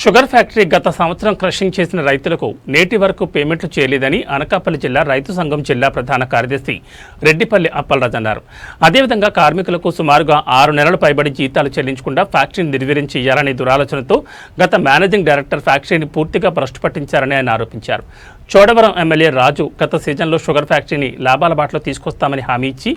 Sugar factory గత సంవత్సరం crushing చేసిన రైతులకు నేటి వరకు పేమెంట్లు చేయలేదని అనకాపల్లి జిల్లా రైతు సంఘం జిల్లా ప్రధాన కార్యదర్శి రెడ్డిపల్లి అప్పలరాజు అన్నారు. అదేవిధంగా కార్మికులకు సుమారుగా ఆరు నెలలు పైబడి జీతాలు చెల్లించకుండా ఫ్యాక్టరీని నిర్వీర్యం చేయాలనే దురాలోచనతో గత మేనేజింగ్ డైరెక్టర్ ఫ్యాక్టరీని పూర్తిగా భ్రష్టు పట్టించారని ఆయన ఆరోపించారు. చోడవరం ఎమ్మెల్యే రాజు గత సీజన్లో షుగర్ ఫ్యాక్టరీని లాభాల బాటలో తీసుకొస్తామని హామీ ఇచ్చి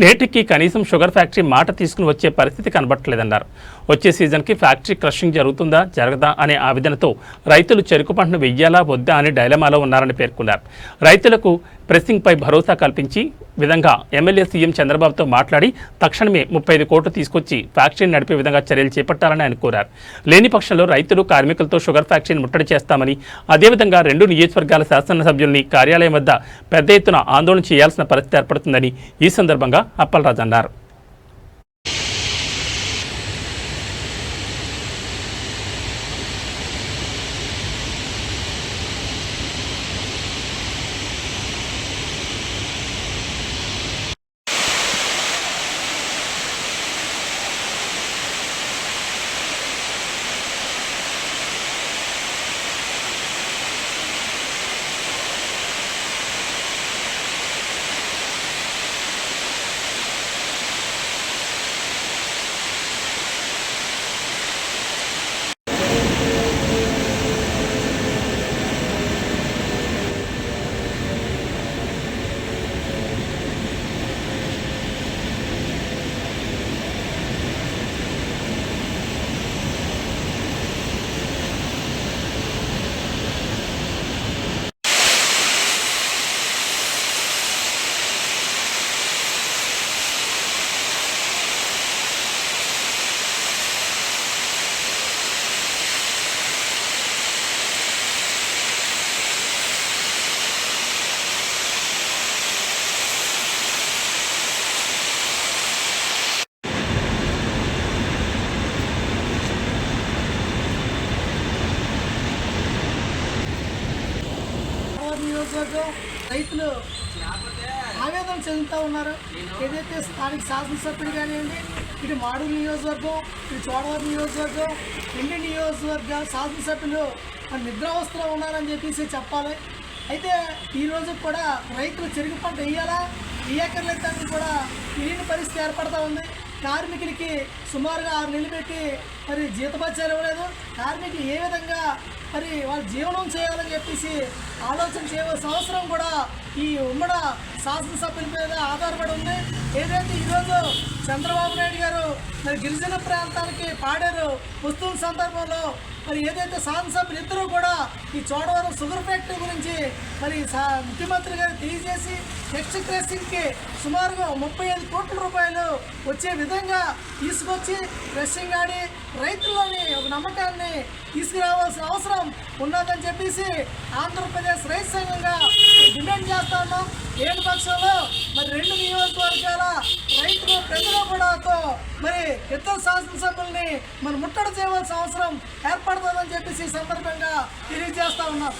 నేటికి కనీసం షుగర్ ఫ్యాక్టరీ మాట తీసుకుని వచ్చే పరిస్థితి కనబట్టలేదన్నారు వచ్చే సీజన్కి ఫ్యాక్టరీ క్రషింగ్ జరుగుతుందా జరగదా అనే ఆవేదనతో రైతులు చెరుకు పంటను వెయ్యాలా వద్దా అని డైలమాలో ఉన్నారని పేర్కొన్నారు. రైతులకు ప్రెస్సింగ్పై భరోసా కల్పించి విధంగా ఎమ్మెల్యే సీఎం చంద్రబాబుతో మాట్లాడి తక్షణమే ముప్పై ఐదు కోట్లు తీసుకొచ్చి ఫ్యాక్టరీని నడిపే విధంగా చర్యలు చేపట్టాలని ఆయన కోరారు. లేని పక్షంలో రైతులు కార్మికులతో షుగర్ ఫ్యాక్టరీని ముట్టడి చేస్తామని అదేవిధంగా రెండు నియోజకవర్గాల శాసనసభ్యుల్ని కార్యాలయం వద్ద పెద్ద ఎత్తున ఆందోళన చేయాల్సిన పరిస్థితి ఏర్పడుతుందని ఈ సందర్భంగా అప్పలరాజు అన్నారు. నియోజకవర్గం రైతులు ఆవేదన చెందుతూ ఉన్నారు. ఏదైతే స్థానిక శాసనసభ్యులు కానివ్వండి ఇటు మాడూరు నియోజకవర్గం ఇటు చోడవరం నియోజకవర్గం రెండు నియోజకవర్గ శాసనసభ్యులు నిద్రావస్థలో ఉన్నారని చెప్పేసి చెప్పాలి. అయితే ఈరోజు కూడా రైతులు చెరుకు పంట వేయాలా? వేయక్కర్లేదని కూడా తెలియని పరిస్థితి ఏర్పడతా ఉంది. కార్మికులకి సుమారుగా ఆరు నెలలు పెట్టి మరి జీతపత్యాలు ఇవ్వలేదు కార్మికులు ఏ విధంగా మరి వాళ్ళు జీవనం చేయాలని చెప్పేసి ఆలోచన చేయవలసిన అవసరం కూడా ఈ ఉమ్మడ శాసనసభ్యుల మీద ఆధారపడి ఉంది. ఏదైతే ఈరోజు చంద్రబాబు నాయుడు గారు మరి గిరిజన ప్రాంతానికి పాడారు వస్తువుల సందర్భంలో మరి ఏదైతే శాసనసభ్యులు ఇద్దరూ కూడా ఈ చోడవరం షుగర్ ఫ్యాక్టరీ గురించి మరి సా- ముఖ్యమంత్రి గారు తెలియజేసి నెక్స్ట్ క్రెస్సింగ్కి సుమారుగా ముప్పై ఐదు కోట్ల రూపాయలు వచ్చే విధంగా తీసుకొచ్చి క్రెషింగ్ ఆడి రైతుల్లోని ఒక నమ్మకాన్ని తీసుకురావాల్సిన అవసరం ఉన్నదని చెప్పేసి ఆంధ్రప్రదేశ్ రైతు సంఘంగా డిమాండ్ చేస్తా ఉన్నాం. లేని పక్షంలో మరి రెండు నియోజకవర్గాల రైతులు ప్రజలు కూడా మరి ఇతర శాసనసభ్యుల్ని మరి ముట్టడి చేయవలసిన అవసరం ఏర్పడుతుందని చెప్పేసి సందర్భంగా తెలియజేస్తా ఉన్నాం.